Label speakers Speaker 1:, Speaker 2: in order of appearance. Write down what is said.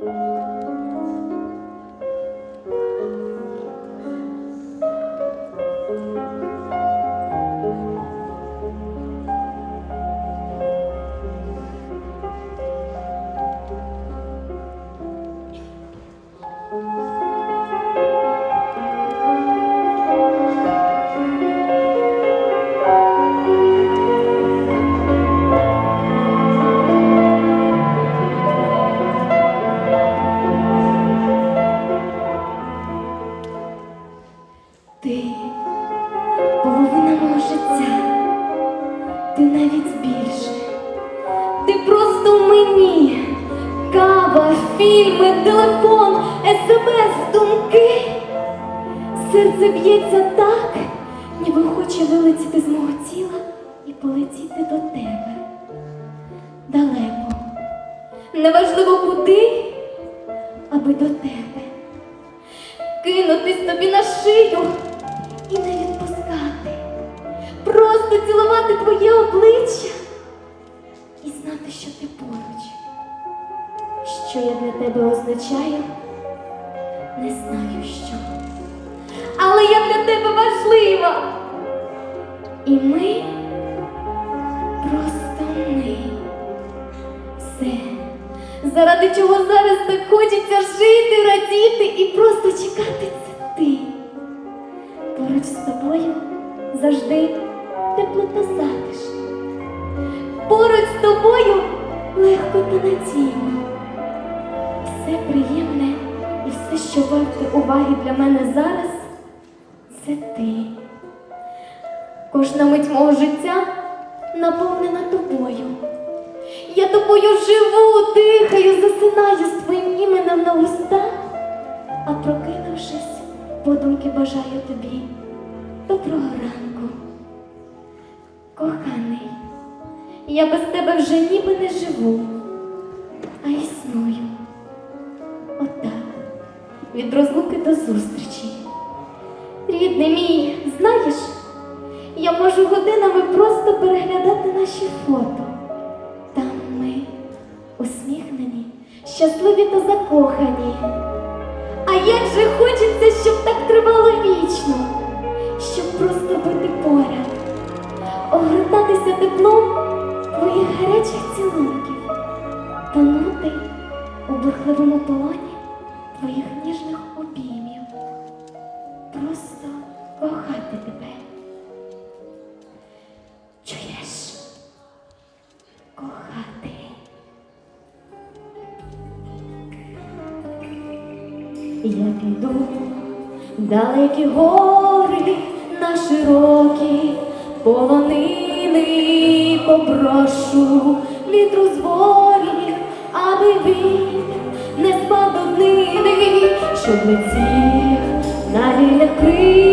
Speaker 1: Ти телефон, смс, думки. Серце б'ється так, ніби хоче вилетіти з мого тіла і полетіти до тебе. Далеко. Неважливо куди, аби до тебе кинутись тобі на шию і не відпускати, просто цілувати Що я для тебе означаю, не знаю що. Але я для тебе важлива. І ми просто ми. Все, заради чого зараз так хочеться жити, радіти і просто чекати це ти. Поруч з тобою завжди тепло та затишно. Поруч з тобою легко та надійно. Що варте уваги для мене зараз, це ти. Кожна мить мого життя наповнена тобою. Я тобою живу, дихаю, засинаю з твоїм іменем на устах, а прокинувшись, подумки бажаю тобі доброго ранку. Коханий, я без тебе вже ніби не живу, від розлуки до зустрічі. Рідний мій, знаєш, я можу годинами просто переглядати наші фото. Там ми усміхнені, щасливі та закохані. А як же хочеться, щоб так тривало вічно, щоб просто бути поряд, огортатися теплом твоїх гарячих цілунків, тонути у бурхливому полоні твоїх просто кохати тебе. Чуєш? Кохати. Я піду далекі гори на широкі полонини попрошу вітру з воріг, аби він не спав до днини, щоб летів на